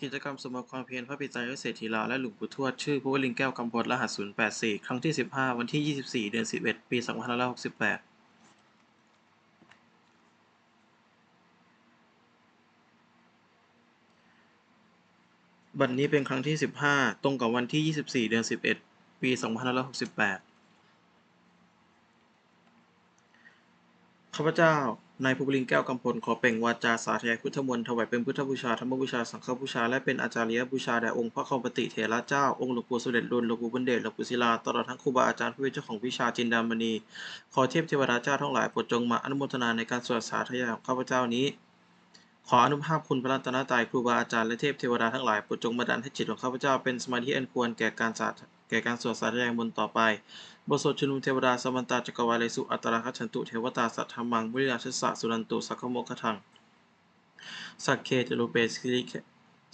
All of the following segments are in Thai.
กิจกรรมสมบความเพียรพระปิตายเศรษฐีลาและหลวงปู่ทวดชื่อภูวลิงแก้วกำพลรหัส 084 ครั้งที่ 15 วันที่ 24 เดือน 11 ปี 2568บัดนนี้เป็นครั้งที่ 15 ตรงกับวันที่ 24 เดือน 11 ปี 2568 ข้าพเจ้า นายภูบลินแก้วกำพลขอเป่งวาจาสาธยายพุทธมนต์ถวายเป็นพุทธบูชาธรรมบูชาสังฆบูชาและเป็นอาจาริยบูชาแด่องค์พระคอมปติเถระเจ้าองค์หลวงปู่สมเด็จรุ่นหลวงปู่บุญเดชหลวงปู่ศิลาตลอดทั้งครูบาอาจารย์ผู้เป็นเจ้าของวิชาจินดามณี ขอเทพเทวดาเจ้าทั้งหลายโปรดจงมาอนุโมทนาในการสวดสาธยายของข้าพเจ้านี้ขออนุภาพคุณพระรัตนตรัยครูบาอาจารย์และเทพเทวดาทั้งหลายโปรดจงบันดาลให้จิตของข้าพเจ้าเป็นสมาธิอันควรแก่การสาธแก่การสวดสาธยายมนต์ต่อไป บทสวดชุนุมเทวดาสมันตาจักรวาเลสุอัตราคัจฉันตุเทวตาสัทธรรมังวิริยาชสะสุนันตุสักขโมคทังสักเคจลุเปสคิริ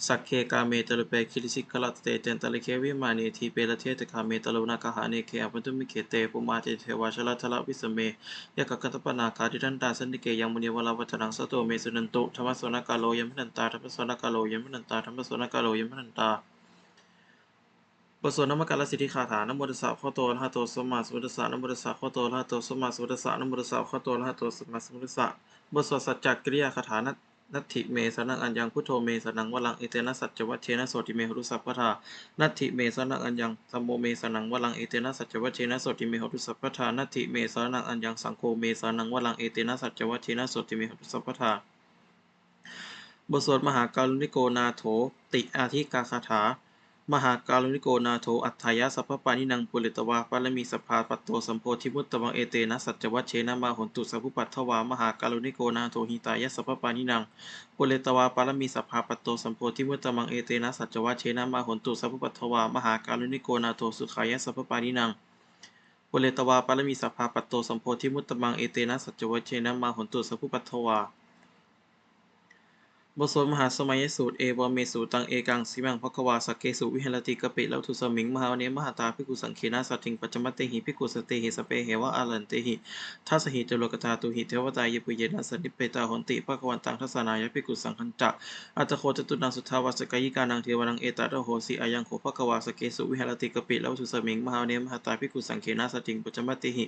สักเคกาเมตลุเปคิริสิกลัตเตเจนตะลิเควิมานีทีเปรเทตคาเมตลุนาคหาเนเคอปันตุมิเคเตปุมาเจเทวาชลทละวิสเมยะกะกัตปนาคาทิทันตาสันติเกยังมุนีวลาวัจนังสโตเมสุนันตุธรรมสวนาคาโลยมพันตาธรรมสวนาคาโลยมพันตาธรรมสวนาคาโลยมพันตา บทสวดนมการสิทธิคาถานโมตัสสะข้อโตอะระหะโตสมมาสัมพุทธัสสะนโมตัสสะข้อโตอะระหะโตสมมาสัมพุทธัสสะนโมตัสสะข้อโตอะระหะโตสมมาสัมพุทธัสสะบทสวดสัจจกิริยาคาถานัตนัตถิเมสนังอัญญังพุทโธเมสนังวลังเอเตนะสัจจวัชเชนะโสติเมหุรุสัพพทานัตถิเมสนังอัญญังธัมโมเมสนังวลังเอเตนะสัจจวัชเชนะโสติเมหุรุสัพพทานัตถิเมสนังอัญญังสังโฆเมสนังวลังเอเตนะสัจจวัชเชนะโสติเมหุรุสัพพทาบทสวดมหาการุณิโกนาโถติอาทิกาคาถา มหาการุณิโกนาโถอัฏฐายะสัพพปานินังปุริตวาปารมีสภาปัตโตสัมโพธิมุตตมังเอเตนะสัจจวัชเชนะมาหนตุสัพพุปัตถวามหาการุณิโกนาโถหิตายะสัพพปานินังปุริตวาปารมีสภาปัตโตสัมโพธิมุตตมังเอเตนะสัจจวัชเชนะมาหนตุสัพพุปัตถวามหาการุณิโกนาโถสุขายะสัพพปานินังปุเรตวาปารมีสัพพาปัตโตสัมโพธิมุตตมังเอเตนะสัจจวัชเชนะมาหนตุสัพพุปัตถวา บทสวดมหาสมัยสูตรเอวเมสูตังเอกังสิมังภควาสักเกสุวิหรติกปิแล้วทุสมิงมหาวเนมหาตาภิกุสังเคนะสัตถิงปัจจมัตเตหิภิกุสเตหิสเปเหวะอาลันเตหิทัสหิจโลกตาตุหิเทวตายปุเยนะสนิปเปตาหนติภควันตังทัสนายภิกุสังคัญจักอัตโคจตุนังสุทาวัสกายิกานังเทวนังเอตตะโหสีอายังโขภควาสกเกสุวิหรติกปิแล้วทุสมิงมหาวเนมหาตาภิกุสังเคนะสัตถิงปัจจมัตเตหิ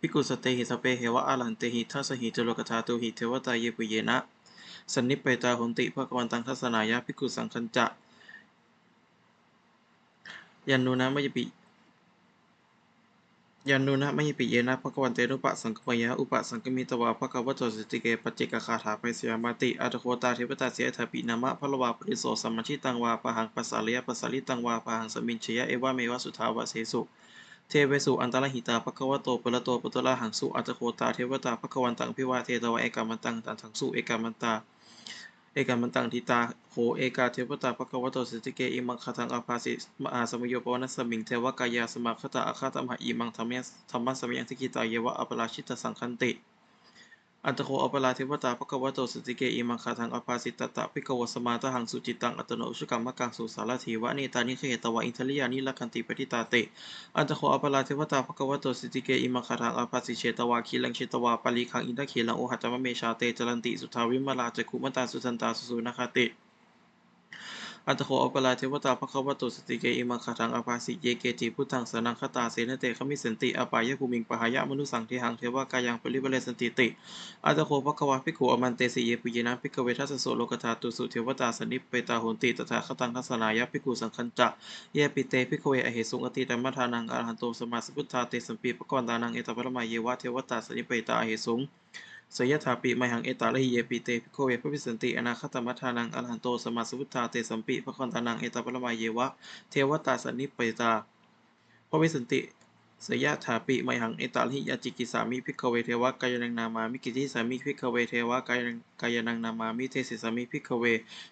ภิกุสเตหิสเปเหวะอาลันเตหิทัสหิจโลกธาตุหิเทวตายปุเยนะ สันนิปเปตาหนติภควันตังทัสนายะภิกขุสังคัญจะ ยันนุนะมยปิยันนุนะมยปิเยนะภควันเตนุปะสังคมยะอุปะสังคมิตวาภควตโตสติเกปจเจกคาถาไปสยามติอัตโคตาเทวตาเสียถปินามะพะละวาปริโสสัมมชิตังวาปะหังปัสสาลยะปัสสาลิตังวาปะหังสมินชยะเอวะเมวะสุทาวะเสสุเทเวสุอันตรหิตาภควโตปะละโตปะตละหังสุอัตโคตาเทวตาภควันตังพิวาเทตวะเอกามันตังตันทังสุเอกามันตา เอกามันตังทิตาโหเอกาเทวตาภควโตสิติเกอิมังคทังอภาสิมหาสมโยปวนัสมิงเทวกายาสมาคตาอาคาตมหาอิมังธรรมยธรรมสมยังสิกิตาเยวะอปราชิตสังคันติ อัตโคอปราเทวตาภควโตสติเกอิมังคาทังอภาสิตตะภิกขวสมาตหังสุจิตังอัตโนอุชุกรรมกังสุสารถีวะเนตานิเขตวะอินทริยานิลักขันติปฏิตาเตอัตโคอปราเทวตาภควโตสิติเกอิมังคาทังอภาสิเชตวาคีลังเชตวาปาลีคังอินทะเขลังโอหัจามเมชาเตจรันติสุทาวิมลาจักขุมตาสุทันตาสุสุนคติ อัตโคอปราเทวตาภควโตสติเกอิมังคทังอภาสิเยเกจิพุทธังสนังคตาเสนเตขมิสันติอปายะภูมิงปหายะมนุสังเทหังเทวกายังปริเวเลสันติติ อัตโคภควาภิกขุอมันเตสิเยปุยนะภิกเวทัสโสโลกธาตุสุเทวตาสนิปเปตาโหนติตถาคตังทัสสนายะภิกขุสังคัญจะเยปิเตภิกขเวอเหสุงอติตัมมทานังอรหันโตสมาสพุทธาเตสัมปีปะกวันตานังเอตปรมาเยวะเทวตาสนิปเปตาอเหสุง สยถาปิไมหังเอตาลหิเยปิเตภิกขเวพระพิสันติอนาคตมัทานังอรหันโตสมาสัพพุทธาเตสัมปิภควันตานังเอตาปรมาเยวะ เทวตาสนิปเปตาพระวิสันติสยถาปิไมหังเอตาลหิยจิกิสามิภิกขเวเทวะกายนังนามามิกิติสามิภิกขเวเทวะกายนังกายนังนามามิเทสิสามิภิกขเว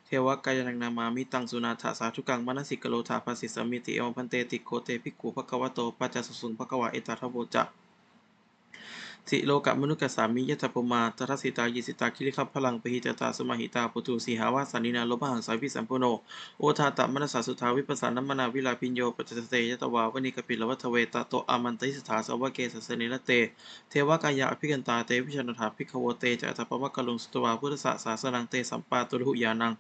เทวะกายนังนามามิตังสุนาถาสาธุกังมนสิกโลธาภาสิสามิติเอวพันเตติโคเตภิกขุภควโตปัจจสุสุงภควาเอตาทโวจะ สิโลกะมนุกสามิยะตปมาตทัสสิตายิสิตาคิริคัพพลังปหิจตาสมาหิตาปุตุสีหาวาสานินาโลภหังสายพิสัมพโนโอทาตะมนสสาสุทาวิปัสสานมนาวิลาปิญโยปัจจเตยตวาวนิกปิลวัทเวตโตอามันติสถาสวะเกสสเนลเต เทวกายะอภิกันตาเตวิชนถาภิกขโวเตจะตปวะกลุงสุตวาพุทธสสาสนังเตสัมปาตุรุยานัง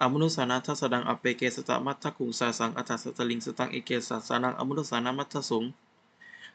อมนุสานาทัสดังอเปเกสตะมัทธคุงสาสังอัตถสตลิงสตังเอเกสัสสานังอมนุสานามัทธสุนุสานาจักกุมาตโตอามันติสถาสวะเกสสเนละเตเทวกายะภิกันตาเตวิชนถาภิกขโวเยโวหัง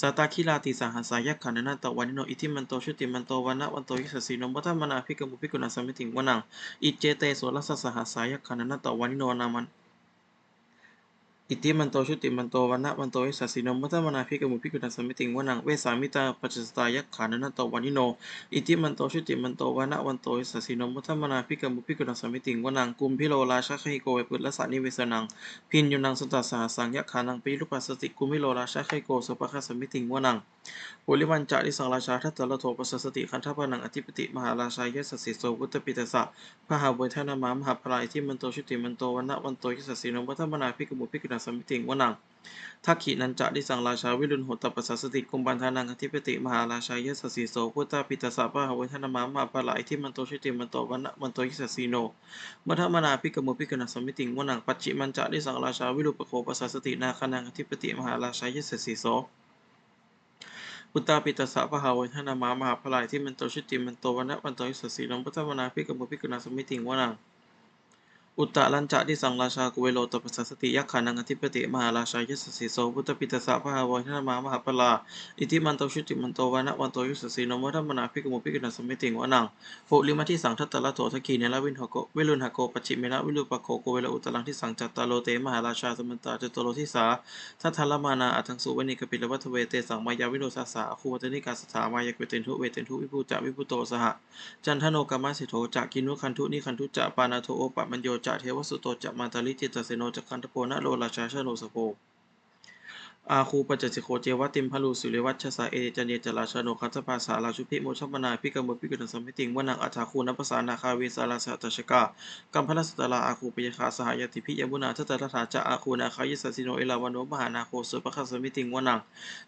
สาตาคิลาติสหัสายขานนัตวันนิโนอิทิมันโตชุติมันโตวันะวันโตยิสสินุมุตตมนาภิกขมุภิกุณสมิติงวนังอิเจเตโสรัสสหัสายขานนัตวันนิโนนามัน อิติมันโตชุติมันโตวันนะวันโตวิสัสสินมัตตมนาภิกมุภิกุณสมิติงวนังเวสามิตาปัจจสตายักขานันตวานิโนอิติมันโตชุติมันโตวันนะวันโตวิสัสสินมัตตมนาภิกมุภิกุณสมิติงวนังกุมพิโลราชคหิโกเวปุตละสานิเวสนังพินยุนังสตตาสหสังยักขานังปิลุปัสสติกุมพิโลราชคหิโกสุปะคสมิติงวนังปุริมันจะดิสังราชาทัตตะละโทปัสสติคันทปนังอธิปติมหาราชายสสสิโสวุตตปิตสะพระหาเวทนามามหาพลายที่มันโตชุติมันโตวันนะวันโตยิสสสินมัตตมนาภิกมุภิกุณสมิติงวนังทักขินันจะดิสังราชาวิรุณโหตปัสสสติกุมบันทานังอธิปติมหาราชายสสสิโสพุทธาปิตสสะพะหาเวทนามามหาพลายที่มันโตชุติมันโตวันนะวันโตยิสสสิโนมัตตมนาภิกขมุภิกขุณสมิติงวนังปัจจิมันจะดิสังราชาวิรุปโคปัสสสตินาคนังอธิปติมหาราชายสสสิโสพุตตาปิตสสะพะหาวันทนามามหาพลายที่มันโตชุติมันโตวันนะวันโตยิสสีลงพุทธมนาภิกขมุภิกขุณสมิติงวนัง อุตตะลัญจะที่สังราชากุเวโลตปัสสสติยักขานังอธิปติมหาราชายสสสิโสพุทธปิตสสะพะหาวันทนามามหาพลาอิทิมันโตชุติมันโตวันะวันโตยิสสสีลงพุทธมนาภิกขมุภิกขุณสมิติงวนังโภลิมาที่สังทัตตะละโตทกีเนละวินหโกวิรุณหโกปัจฉิเมนะวิรุปโคโกเวโลอุตตะลังที่สังจัตตาโลเตมหาราชาสมันตาจตโลทิสาทัทธลมานาอัทังสุวนิกปิลวัตเวเตสังมายาวิโนสาสาคูวัตนิกาสถามายกเวเตนทุเวเตนทุวิภูจะวิภูโตสหจันทโนกามาสิโธจะกินุคันทุนิคันทุจะปานาโทโอปะมัญโยจะเทวสุโตจะมาตาลิจิตเสโนจะคันทโพนะโลราชาชโนสโภ อาคูปัจจสิโคเจวะติมพลูสุเรวัชสาเอจันเยจราชโนคัตภาษาลาชุพิโมชมนาพิกรรมพิกุณสมิติงวนังอัฏฐาคูนัปสานาคาเวสาลาสัตชกากัมพลสตลาอาคูปยคาสหายติพิยมุนาทัตตถาจะอาคูนาคายิสสิโนเอลาวันโนมหานาโคสุปะคสมิติงวนัง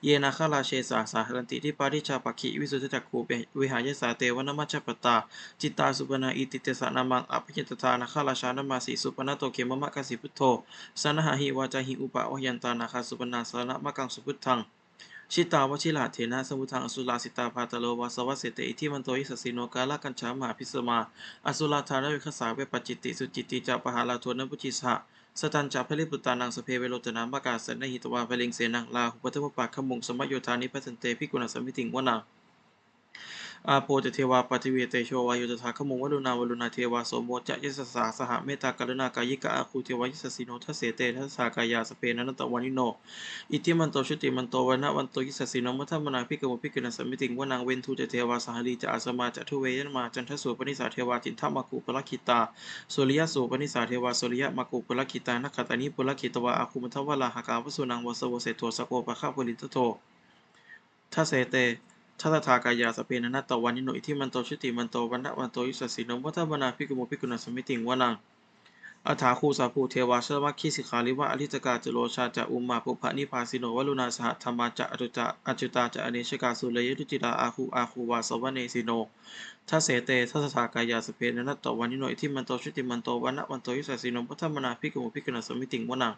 เยนาคาราเชสาสาหันติที่ปาริชาปคิวิสุทธิจักคูเปวิหายสาเตวนามัชปตาจิตตาสุปนาอิติเตสะนามังอภิญตตานาคาราชานามาสีสุปนาโตเกมมะกสิพุทโธสนหาหิวาจาหิอุปะวยันตานาคาสุปนาสานะมะกังสุพุทธัง ชิตาวชิลาเถนะสมุทังอสุลาสิตาพาตโลวาสวัสเสเตอิทิมันโตยิสสิโนกาลกัญชามาพิสมา อสุลาธานวิคสาเวปจิตติสุจิตติจาปหาลาทวนปุจิสหะสตันจาพลิปุตตานังสเพเวโรตนามกาสนหิตวาพลิงเสนังลาหุปทวปะขมุงสมโยธานิพัสนเตพิกุณสมิติงวนา อาโปจเทวาปฏิเวเตโชวายุตถาขมุงวลุณาวลุณาเทวาโสโมจะยสสาสหเมตากรุณากายิกะอาคูเทวายิสสิโนทัสเสเตทัสสากายาสเปนันตวานิโน อิทิมันโตชุติมันโตวันนะวันโตยิสสิโนมัทธมนาภิกขมุภิกขุณสมิติงวนังเวนทูจะเทวาสหรีจะอาสมาจะทุเวยนมาจันทสุปนิสาเทวาจินทมากุปลคิตาสุริยสุปนิสาเทวาสุริยมากุปลคิตานักขตานิปุลคิตวาอาคุมัทวลาหากาวสุนังวสวเสโทสโกปะข้าปุริตโตทัสเสเต ทัตถากายาสเปนนัตตวันนิโนอิทิมันโตชุติมันโตวันนะวันโตยุสสสิโนวัฏมนาภิกขุมุภิกุณสมิติงวนังอัฏฐาคูสาภูเทวาชมัคคิสิกขาลิวะอริจกาจโลชาจะอุมมาปุพะนิพาสิโนวลุณาสหธรรมาจะอจุจะอจุตาจะอเนชกาสุเลยตุจิตาอาคูอาคูวาสวเนสิโนทัเสเตทัตถากายาสเปนนัตตวันนิโนอิทิมันโตชุติมันโตวันนะวันโตยุสสสิโนวัฏมนาภิกขุมุภิกุณสมิติงวนัง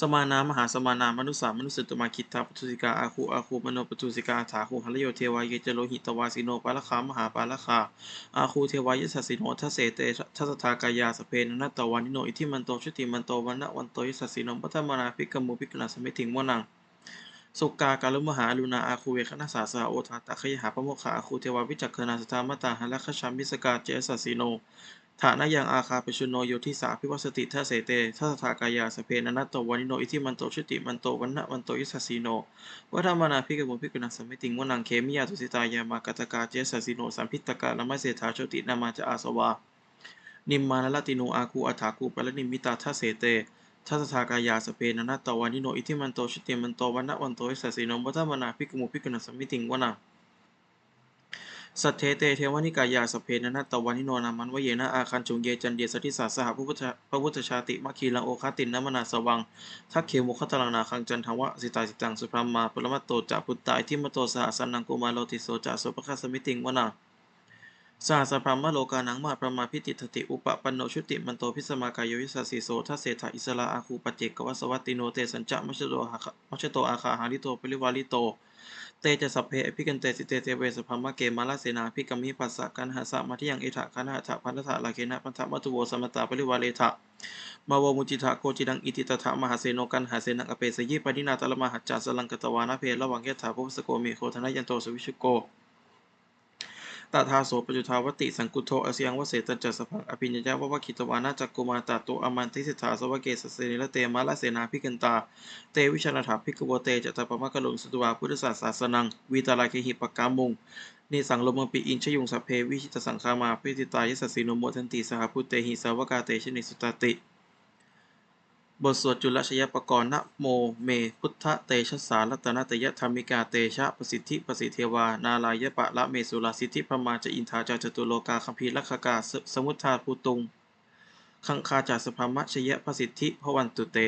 สมานามหาสมานามนุสามนุสตุมาคิตาปทุสิกาอาคูอาคูมโนปทุสิกาถาคูหลโยเทวายเจโลหิตวาสิโนปาลคามหาปาลคาอาคูเทวายสสสิโนทัสเสเตทัสทากายาสเพนนัตตวานิโนอิทิมันโตชุติมันโตวันนะวันโตยสสสิโนปัตมนาภิกขมุภิกขณสมิติงวนังสุกากาลุมหาลุนาอาคูเวคณสาสาโอทาตะขยหาปโมคขาอาคูเทวาวิจักขณาสตามตาหะละขชัมมิสกาเจสัสสิโน ฐานะยังอาคาปชุนโนโยทิสาพิวัสติทัสเสเตทัสถากายาสเพนันตโตวานิโนอิทิมันโตชุติมันโตวันนะวันโตยุสสสีโนวัฏมานาพิกบุพิกุณัสสมิติงวนังเคมิยาตุสิตายามากตกาเจสสสีโนสัมพิตกาละมะเสถาโชตินามาจะอาสวานิมมานลติโนอาคูอัฏฐาคูปะละนิมิตาทัสเสเตทัสถากายาสเพนันตวานิโนอิทิมันโตชุติมันโตวันนะวันโตยุสสสีโนวัฏมานาพิกบุพิกุณัสสมิติงวนัง สัทเทเตเทวนิกายาสเพนะนัตตวันิโนนามันวเยนะอาคันจุงเยจันเดียสทิสาสหพระพุทธพระพุทธชาติมัคคีลังโอคาตินนมนาสวังทักเขมุขตลังนาคังจันทวะสิตาสิตังสุพรมมาปรมัตโตจะพุตตาอิทิมโตสหสันนังกุมาโลติโสจะโสปะคสมิติงวนาสหสพรมมโลกานังมาประมาพิติทติอุปปันโนชุติมันโตพิสมากายโยวิสสสิโสทัสเศธาอิสลาอาคูปเจกวัสวัตติโนเตสัญจะมัชโตหะมัชโตอาคาหาริโตปริวาลิโต เตจะสัพเพอภิกันเตสิเตเตเวสพัมมะเกมาลาเสนาภิกัมมิปัสสะกันหาสะมาที่ยังเอถะคันหะถะพันธะลาเคนะพันธะมัตุโวสมตตาปริวาเลทะมาวมุจิทะโกจิดังอิติตถะมหาเสนกันหาเสนังอเปสยิปนินาตละมหัจจาสลังกตวานะเพลระวังยะถาภุสโกมีโคธนยันโตสวิชุโก ตถาโสปจุทาวติสังกุโทอสยังวเสตัญจสพังอภิญญาวะวะคิตวานาจักกุมาตาโตอมันทิสิทธาสวะเกสเสนิละเตมาลาเสนาภิกันตา เตวิชนาถาภิกวเตจะตปมะกะลุงสุตวาพุทธศาสสนังวีตาลาเคหิปกามุงนิสังลมปิอินชยุงสัพเพวิชิตสังคามาพิติตายสสสิโนโมทันติสหพุเตหิสาวกาเตชนิสุตติ บทสวดจุลชยปกรณ์นะโมเม พุทธเตชะสารัตนตยธรรมิกาเตชะประสิทธิประสิทธิเทวา นาลายปะละเมสุลาสิทธิพมาจะอินทาจาจตุโลกาคัมภีลักขกาสมุทธาภูตุงขังคาจาสภามะชยะประสิทธิพวันตุเต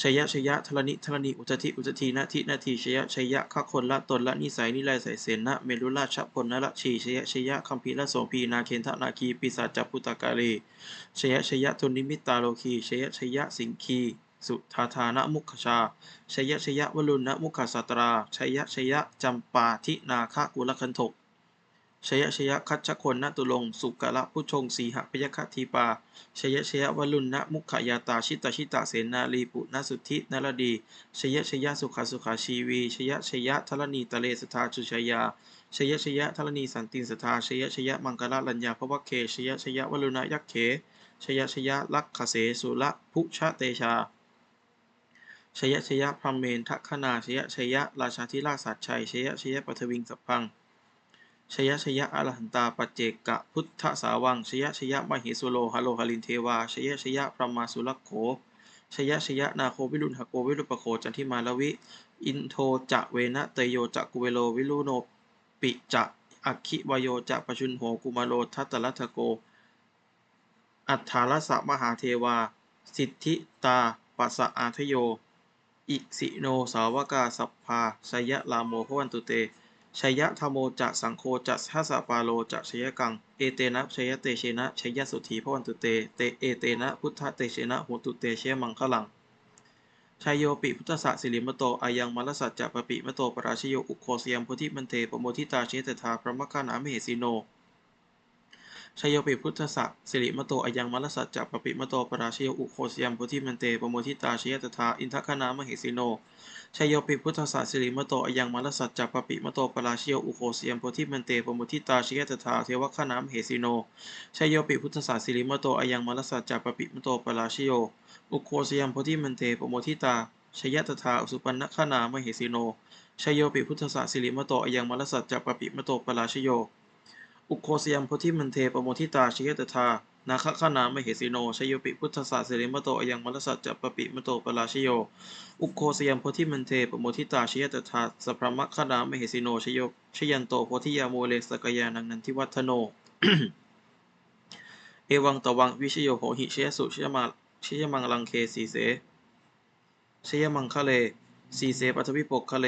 ชยะชยะทรณิทรณิอุตติอุตตินาทินาทีชยะชยะขคนละตนละนิสัยนิไลใสเสนนะเมลุราชพลนละชีชยะชยะคัมภีละโสมพีนาเคนทนาคีปิศาจพุตกาลีชยะชยะทุนิมิตาโลคีชยะชยะสิงคีสุทาธานะมุขชาชยะชยะวลุณนะมุขสัตราชยะชยะจำปาทินาคะกุลคันถก ชยชยะคัจฉคนนตุลง สุกละผู้ชง สีหพยคทีปา ชยชยะวลุณนะมุขยาตาชิตาชิตาเสนาลีปุณสุทธินรดี ชยชยะสุขาสุขาชีวี ชยชยะทรณีตะเลสทาจุชยา ชยชยะทรณีสันตินสทา ชยชยะมังกรลัญญาภวเค ชยชยะวลุณยักเข ชยชยะลักขเสสุละพุชะเตชาชยชยะพรมเมนทัคคณาชยชยะราชาธิราชสัจชัย ชยชยะปัทวิงสัพพัง ชยชยะอรหันตาปัจเจกะพุทธสาวัง ชยชยะมหิสุโลหะโลหลินเทวา ชยชยะพระมาสุลโข ชยชยะนาโควิรุณหโกวิรุปโคจันทิมาลวิ อินโทจะเวนะเตโยจะกุเวโลวิรุโนปิจะอัคคิวโยจะปชุนโหกุมาโลทัตตลัทโก อัฏฐาลสะมหาเทวา สิทธิตาปัสสะอาทโย อิสิโนสาวกาสัพพาชยะลาโมพวันตุเต ชยะธรรมโมจะสังโฆจะทัสสะปาโลจะชยกัง เอเตนะชยเตเชนะชยสุธีพวันตุเต เตเอเตนะพุทธเตเชนะโหตุเตเชมังคลังชายโยปิพุทธะสิริมโตอายังมลสัจจะปปิมโตปราชโยอุโคสยมพุทธิมันเทปโมทิตาเชตถาพระมคานามเหสีโน ชยโยปิพุทธสสะสิริมโตอายังมลสัจจะปปิมโตปราชโยอุโคสยามโพธิมันเตปโมทิตาเชตถาอินทคณามเหสีโนชยโยปิพุทธศาสิริมโตอายังมลสัจจะปปิมโตปราชโยอุโคสยมโพธิมันเตปโมทิตาชยตถาเทวคณามเหสีโนชยโยปิพุทธศาสิริมโตอายังมลสัจจะปปิมโตปราชโยอุโคสยมโพธิมันเตปโมทิตาชยตถาสุปันนคณามเหสีโนชยโยปิพุทธศาสิริมโตอายังมลสัจจะปปิมโตปราชโย อุโคสยมโพธิมันเทปโมทิตาชิยตถานาคขนามเหสีโนชยโยปิพุทธศาสิริมโตอยังมลสัจจปปิมโตปราชโย อุโคสยามโพธิมันเทปโมทิตาชยตถาสัพพมะคณามเหสิโนชโยชยันโตโพธิยาโมเลสกยานังนันทิวัฒโน เอวังตวังวิชโยโหหิเชยสุชยมาชยมังลังเคสีเสชยมังคะเลสีเสปัทวิปกคะเล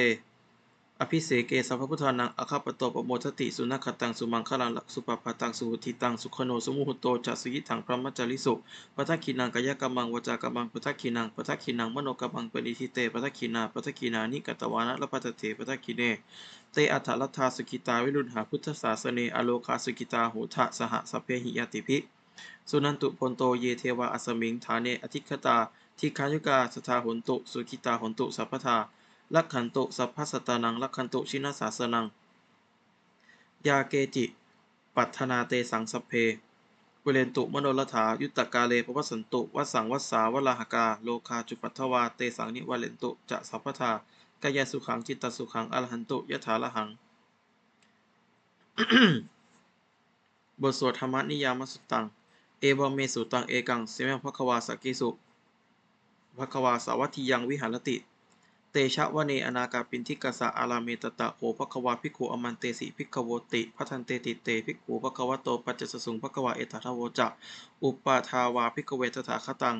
ภิเสเกสัพพพุทธานังอคาปโตปโมทติสุนัขตังสุมังคลังสุปปะตังสุหุติตังสุขโนสุมุหุโตจัสุยิถังพระมัจจริสุปัทคินังกายกรรมังวจากรรมังปัทคินังปัทคินังมโนกรรมังปณิทิเตปัทคินาปัทคินานิกตวานะละปัตเถปัทคิเนเตอัฏฐลัทธาสุกิตาวิรุณหาพุทธศาสเนอโลคาสุกิตาโหทะสหสพเพหิยติภิสุนันตุพนโตเยเทวาอัสมิงฐาเนอธิคตาทิคายุกาสทาหนตุสุกิตาหนตุสัพพทา ลักขันโตสัพพสตานังลักขันโตชินาสาสนัง ยาเกจิ ปัทนาเตสังสเพปุเรนตุมโนรถา ยุตตกาเลปวัสสันตุวัสังวัสสา วลาหกา โลคาจุปัทวา เตสังนิวาเลนตุ จะสัพพทากายสุขัง จิตตสุขัง อรหันตุยะถาละหัง บทสวดธรรมนิยามสุตตัง เอวเมสุตัง เอกัง เสมภควาสกิสุภควาสาวัตถิยังวิหารติ เตชะวเนอนากาปินทิกสะอาราเมตตะโอภควาภิกขุอมันเตสิภิกขโวติพัทันเตติเตภิกขุภควโตปัจจสสุงภควาเอตถาโวจะอุปปาทาวาภิกเวตถาคตัง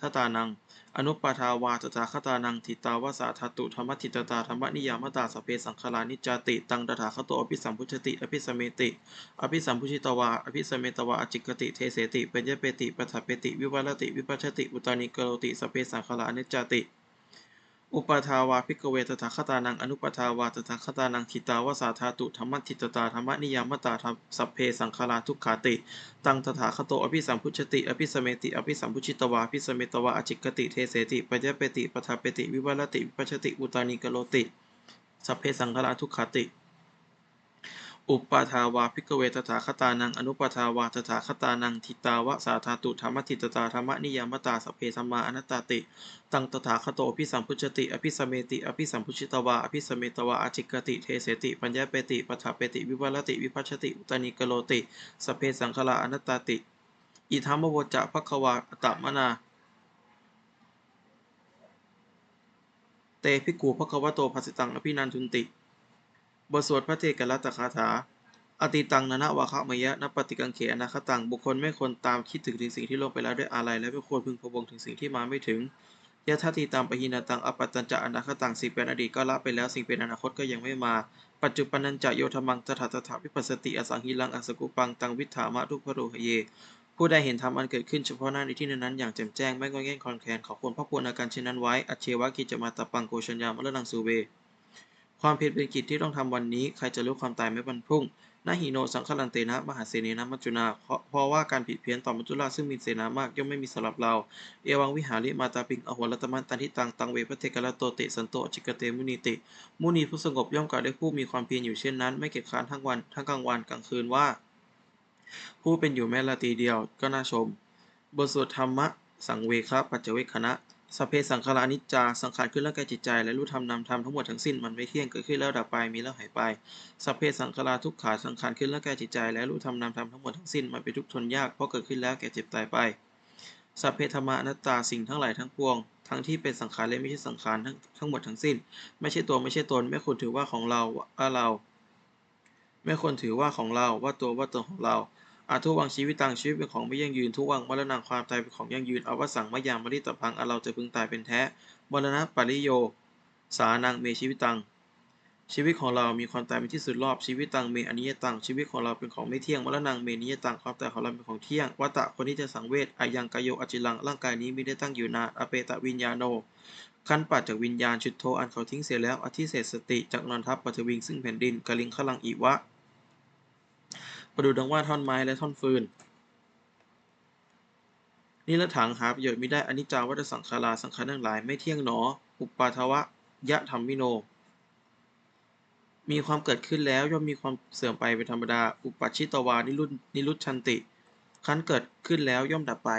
ทตานัง อนุปปาทาวาตถาคตานังทิตาวาสาทตุธรรมทิตตาธรรมนิยามตาสเพสังคลานิจติ ตังตถาคโตอภิสัมพุชติ อภิสเมติ อภิสัมพุชิตวา อภิสเมตวาอจิกติ เทเสติ เปญเปติปัฏฐเปติ วิวัลติ วิปัชติ อุตานิกโรติสเพสังคลานิจติ อุปาทาวาภิกเวตถาคตานังอนุปทาวาตถาคตานังทิตาวาสาธาตุธรรมทิตตาธรรมนิยามตาธรรมสัพเพสังคลาทุกขาติ ตังตถาคโตอภิสัมพุชติ อภิสเมติ อภิสัมพุชิตวาอภิสเมตวาอจิกติเทเสติปัญญเปติปทาเปติ วิวัลติวิปัชติอุตานิกโลติ สัพเพสังคลาทุกขาติ อุปปาทาวาภิกเวตถาคตานังอนุปทาวาตถาคตานังทิตาวะสาธาตุธรรมทิตตาธรรมนิยามตาสเพสัมมาอนัตตาติ ตังตถาคโตอภิสัมพุชติ อภิสมเมติ อภิสัมพุชิตวาอภิสมเมตวาอจิกติเทเสติปัญญาเปติปัฏฐเปติวิวัลติวิพัชติอุตานิกโลติสเพสังคลาอนัตตาติ อิทัมมโวจะภควาอัตมนาเตภิกขุภควโตภาสิตังอภินันทุนติ บทสวดพระเทกรัตตคาถา อติตังนนะวาคะมยะนปฏิกังเขอนาคตัง บุคคลไม่ควรตามคิดถึงถึงสิ่งที่ล่วงไปแล้วด้วยอะไร และไม่ควรพึงพวงถึงสิ่งที่มาไม่ถึงยะทัติตามปหินาตังอปัตตัญจะอนาคตังสิ่งเป็นอดีตก็ละไปแล้วสิ่งเป็นอนาคตก็ยังไม่มา ปัจจุบันนันจะโยธรรมังตถาตถาวิปัสสติอสังหิลังอสกุปังตังวิถามะทุพโรหเย ผู้ใดเห็นธรรมอันเกิดขึ้นเฉพาะหน้าในที่นั้นๆอย่างแจ่มแจ้งไม่ก็แย่งคลอนแคลนขอควรพระควรอาการเช่นนั้นไว้อเชวะกิจมาตปังโกชัญญามะลังสูเว ความเพียรเป็นกิจที่ต้องทำวันนี้ ใครจะรู้ความตายไม่บรรพรุ่งนาหิโนสังฆลันเตนะ มหาเสนนะมัจจุนา เพราะว่าการผิดเพี้ยนต่อมัจจุราชซึ่งมีเสนามากย่อมไม่มีสำหรับเรา เอวังวิหาริมาตาปิงอโหรัตมันตันทิตัง ตังเวพระเทกะละโตติสันโตจิกเตมุนีติ มุนีผู้สงบย่อมกล่าวด้วยผู้มีความเพียรอยู่เช่นนั้น ไม่เกียจค้านทั้งวันทั้งกลางวันกลางคืนว่า ผู้เป็นอยู่แม้ละตีเดียวก็น่าชม บทสวดธรรมะสังเวคะปัจเจเวคณะ สพเพสังขารานิจจา สังขารขึ้นแล้วแก่จิตใจ และรู้ธรรมนามธรรมทั้งหมดทั้งสิ้นมันไม่เที่ยงเกิดขึ้นแล้วดับไปมีแล้วหายไปสัพเพสังขาราทุกขาสังขารขึ้นแล้วแก่จิตใจ และรู้ธรรมนามธรรมทั้งหมดทั้งสิ้นมันเป็นทุกข์ทนยากเพราะเกิดขึ้นแล้วแก่เจ็บตายไปสัพเพธรรมานัตตาสิ่งทั้งหลายทั้งปวง ทั้งที่เป็นสังขารและไม่ใช่สังขารทั้งทั้งหมดทั้งสิ้น ไม่ใช่ตัวไม่ใช่ตนไม่ควรถือว่าของเราว่าเรา ไม่ควรถือว่าของเราว่าตัวว่าตนของเรา อาทุวังชีวิตตังชีวิตเป็นของไม่ยั่งยืนทุวังมรณะความตายเป็นของยั่งยืนอวสังมะยามมริตพังอเราจะพึงตายเป็นแท้มรณะปริโย สานังเมชีวิตตังชีวิตของเรามีความตายเป็นที่สุดรอบชีวิตตังเมอนิยตังชีวิตของเราเป็นของไม่เที่ยงมรณะเมนิยตังความตายของเราเป็นของเที่ยงวัตตะคนที่จะสังเวชอายังกายโยอจิลังร่างกายนี้ไม่ได้ตั้งอยู่นานอเปตะวิญญาโนขั้นปัดจากวิญญาณชุดโทอันเขาทิ้งเสียแล้วอธิเศษสติจากนอนทับปัทวิงซึ่งแผ่นดินกลิงขลังอีวะ ประดุจดังว่าท่อนไม้และท่อนฟืนนี่ละถังหาประโยชน์มิได้อนิจจาวัฏสังขาราสังขารทั้งหลายไม่เที่ยงหนอ อุปปาทวะยะธรรมวิโน มีความเกิดขึ้นแล้วย่อมมีความเสื่อมไปเป็นธรรมดา อุปัชชิตวานิรุตนิรุตชันติ คันเกิดขึ้นแล้วย่อมดับไป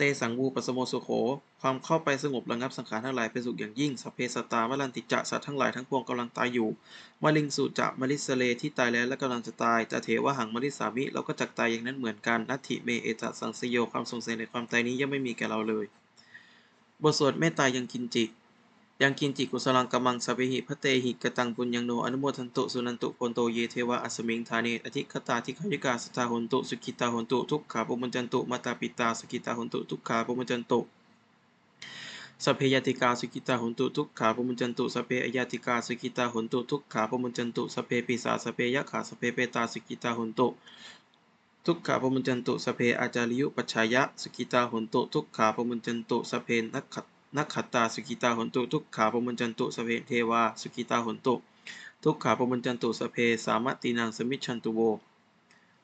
เตสังวูปสโมสุโข ความเข้าไปสงบระงับสังขารทั้งหลายเป็นสุขอย่างยิ่งสเพสตาวลันติจะสัตว์ทั้งหลายทั้งปวงกำลังตายอยู่มลิงสุจะมลิสเลที่ตายแล้วและกำลังจะตายจะเถวะหังมลิสามิเราก็จักตายอย่างนั้นเหมือนกันนัตถิเมเอตสังสยโยความสงสัยในความตายนี้ย่อมไม่มีแก่เราเลย บทสวดเมตตายังกินจิ ยังกินจิกุสลังกมังสเพหิพระเตหิกตังปุญญังโนอนุโมทันตุสุนันตุโนโตเยเทวะอัสมิงธาเนอธิคตาธิขายิกาสตาหนตุสุขิตาหนตุทุกขาปุมจันตุมาตาปิตาสุขิตาหนตุทุกขาปุมจันตุสพเพยติกาสุขิตาหนตุทุกขาปุมญจันตุสพเพอยติกาสุขิตาหนตุทุกขาปุมญจันตุสพเพปิสาสพเพยะขาสพเพเปตาสุขิตาหนตุทุกขาปุมญจันตุสพเพอาจาริยุปัจฉายะสุขิตาหนตุทุกขาปุมญจันตุสพเพนักขัต นักขัตตาสุขิตาหนตุทุกขาปมุญจันตุสเพเทวาสุขิตาหนตุ ทุกขาปมุญจันตุสเพสามตินังสมิชันตุโว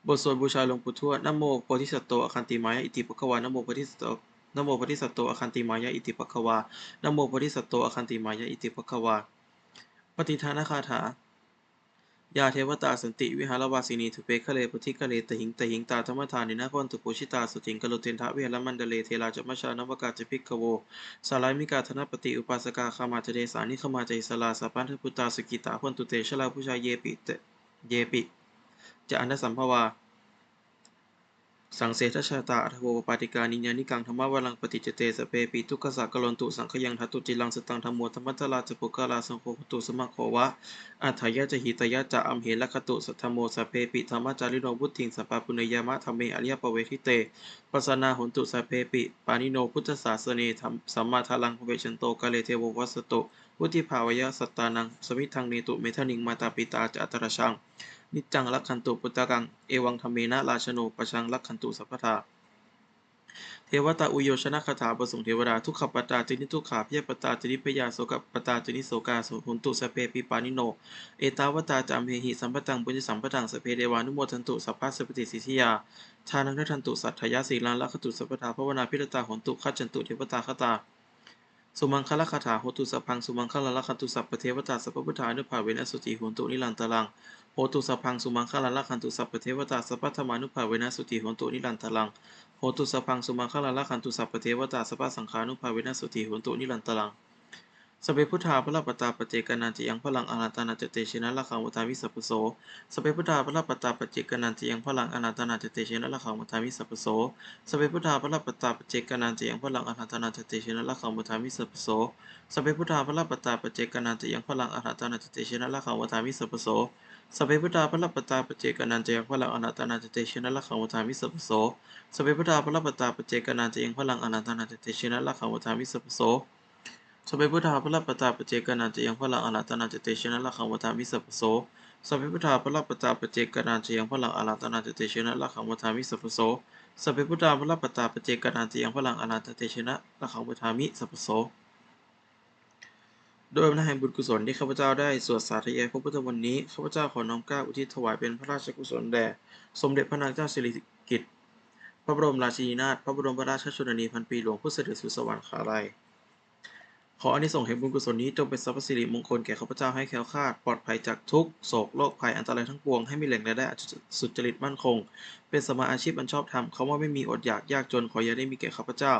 บทสวดบูชาหลวงปู่ทวดนโมโพธิสัตโตอคันติมายะอิติปะคะวานโมโพธิสัตโตนโมโพธิสัตโตอคันติมายะอิติปะคะวานโมโพธิสัตโตอคันติมายะอิติปะคะวาปฏิทานคาถา ยาเทวตาสันติวิหารวาสินีทุเปคะเลปฏิคะเลตหิงตหิงตาธรรมทานินาพนตุปุชิตาสุถิงกโลเทนทะเวรมันเดเลเทลาจมชานวกาจพิกโวสาลายมิกาธนปฏิอุปาสกาขามาจเดสานิขมาจิสลาสัพพันธพุตาสกิตาพนตุเตชลาผู้ชาเยปิเตเยปิจะอันดสัมภวา สังเสทชาตาอัทโวปาติกานิญานิกังธรรมวรังปฏิจเตสเปปิทุกขสักกลนตุสังขยังทัตตุจิลังสตังธรรมโมธรรมัตลาจปุกกาลาสังโฆตุสมะโควะอัฏฐายะจะหิตยะจะอัมเหละคตุสัทธโมสเพปิธรรมจาริโนวุติงสปปาปุเนยามะธรรมเมอริยปเวทิเตปัสนาหนตุสเพปิปานิโนพุทธศาสเนธรรมสัมมาทาลังภเวชันโตกาเลเทโววัสตุวุติภาวยะสัตตานังสมิทังเนตุเมทนิงมาตาปิตาจะอัตตรชัง นิจจังลักขันตุปุตตะกัง เอวังธรรมเมนะราชโนปชังลักขันตุสัพพทาเทวตาอุโยชนะคาถาประสงค์เทวดาทุกขปตาจินิทุกขาพยปตาจินิพยาโสกปตาจินิโสกาโสหุนตุสเพปิปานิโน เอตาวตาจามเพหิสัมปตังปุญญสัมปตังสเพเดวานุโมทันตุสัพพะสัพติสิทธิยาทานังทันตุสัทธยาสีลังลักขตุสัพพทาภวนาพิรตาหนตุขัจจันตุเทวตาคตา สุมังคลคาถาโหตุสัพพังสุมังคลละคันตุสัพพเทวตาสัพพุทธานุภาเวนะสุติโหนตุนิรันตลังโหตุสัพพังสุมังคลละคันตุสัพพเทวตาสัพพธรรมานุภาเวนะสุติโหนตุนิรันตลังโหตุสัพพังสุมังคลละคันตุสัพพเทวตาสัพพสังขานุภาเวนะสุติโหนตุนิรันตลัง สเปพุทธาพระปตาปเจกนันติยังพลังอนันตนาจเตชินะละขังมุทามิสัพโสสเปพุทธาพระปตาปเจกนันติยังพลังอนันตนาจเตชินะละขังมุทามิสัพโสสเปพุทธาพระปตาปเจกนันติยังพลังอนันตนาจเตชินะละขังมุทามิสัพโสสเพพุทธาพระปตาปเจกนันจะยังพลังอรหัตานาจเตชินะละขังวตามิสัพโสสเพพุทธาพระปตาปเจกนันจะยังพลังอรหัตานาจเตชินะละขังวตามิสัพโสสเพพุทธาพระปตาปเจกนันจะยังพลังอรหัตานาจเตชินะละขังวตามิสัพโส สัพเพพุทธาพระปตาปเจกนันจะยังพลังอรัตนาจเตชนะละขังวตามิสัพโสสัพเพพุทธาพระปตาปเจกนันจะยังพลังอรัตนาจเตชนะละขังวตามิสัพโสสัพเพพุทธาพระปตาปเจกนันจะยังพลังอรหัตเตชนะละขังวตามิสัพโสโดยอำนาจแห่งบุญกุศลที่ข้าพเจ้าได้สวดสาธยายพระพุทธวันนี้ข้าพเจ้าขอน้อมกล้าอุทิศถวายเป็นพระราชกุศลแด่สมเด็จพระนางเจ้าสิริกิติ์พระบรมราชินีนาถพระบรมราชชนนีพันปีหลวงผู้เสด็จสู่สวรรคาลัย ขออานิสงส์แห่งบุญกุศลนี้จงเป็นทรัพย์สิริมงคลแก่ข้าพเจ้าให้แคล้วคลาดปลอดภัยจากทุกโศกโรคภัยอันตรายทั้งปวงให้มีแหล่งรายได้สุจริตมั่นคง เป็นสมาอาชีพอันชอบธรรมเขาว่าไม่มีอดอยากยากจนขออย่าได้มีแก่ข้าพเจ้า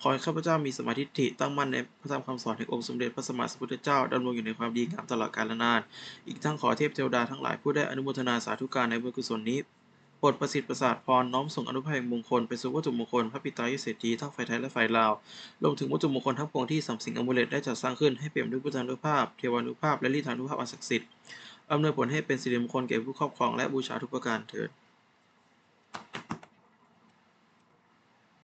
ขอให้ข้าพเจ้ามีสมาธิฐิตั้งมั่นในพระธรรมคำสอนแห่งองค์สมเด็จพระสัมมาสัมพุทธเจ้าดำรงอยู่ในความดีงามตลอดกาลนาน อีกทั้งขอเทพเทวดาทั้งหลายผู้ได้อนุโมทนาสาธุการในบุญกุศลนี้ บทประสิทธิ์ประสาทพรน้อมส่งอนุภาพแห่งมงคลไปสู่วัตถุมงคลพระปิตายุเศรษฐีทั้งฝ่ายไทยและฝ่ายลาวรวมถึงวัตถุมงคลทั้งปวงที่สัมสิงอมุเลตได้จัดสร้างขึ้นให้เปี่ยมด้วยพุทธานุภาพเทวานุภาพและฤทธานุภาพอันศักดิ์สิทธิ์อำนวยผลให้เป็นสิริมงคลแก่ผู้ครอบครองและบูชาทุกประการเถิด